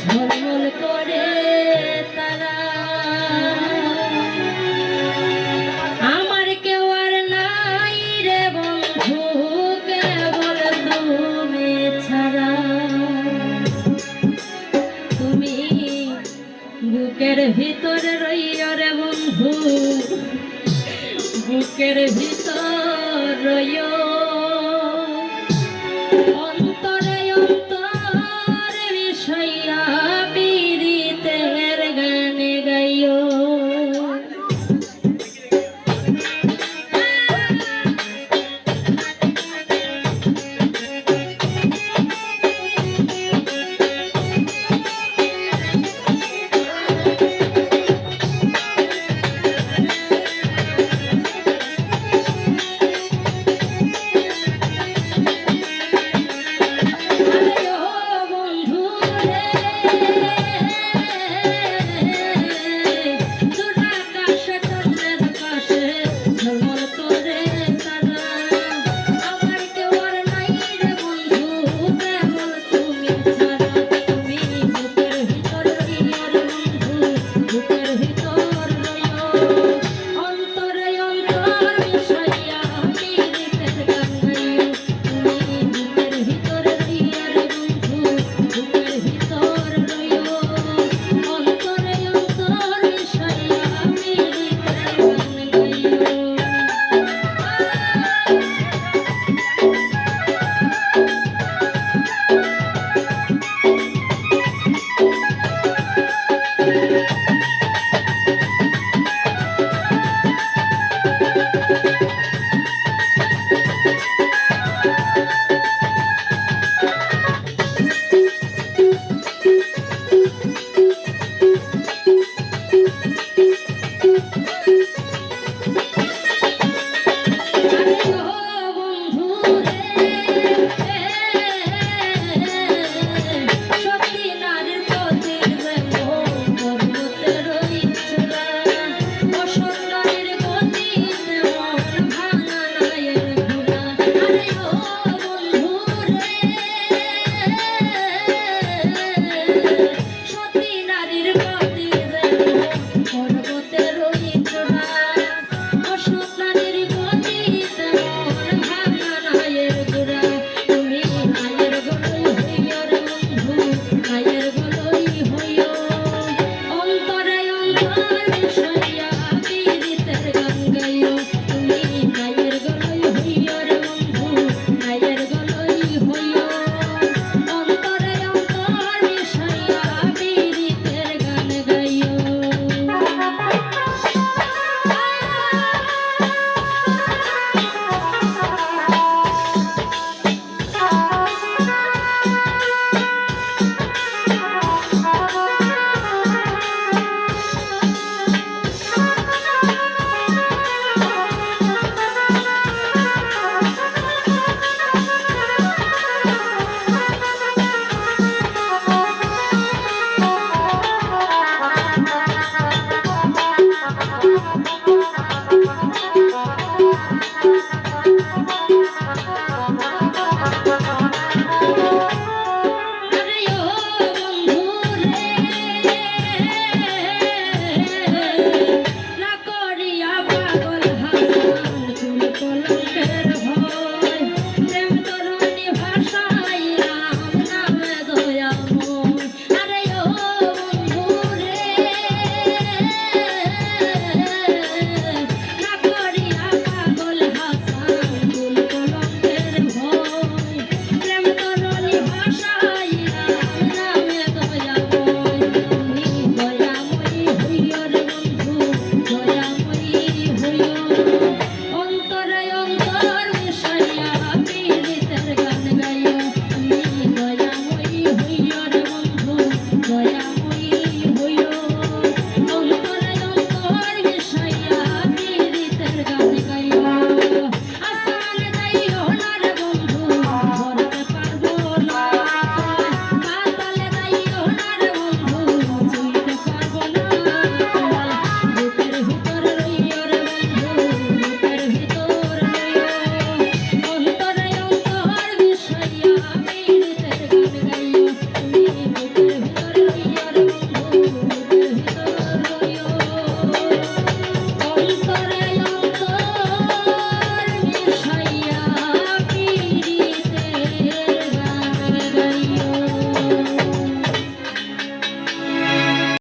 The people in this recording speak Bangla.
ঝলমল করে তারা। আমার কেউ আর নাই রে বন্ধু, কেবল তুমি ছাড়া। তুমি বুকের ভিতরে রইয় রে বন্ধু, বুকের ভিতর রইয় なるほど。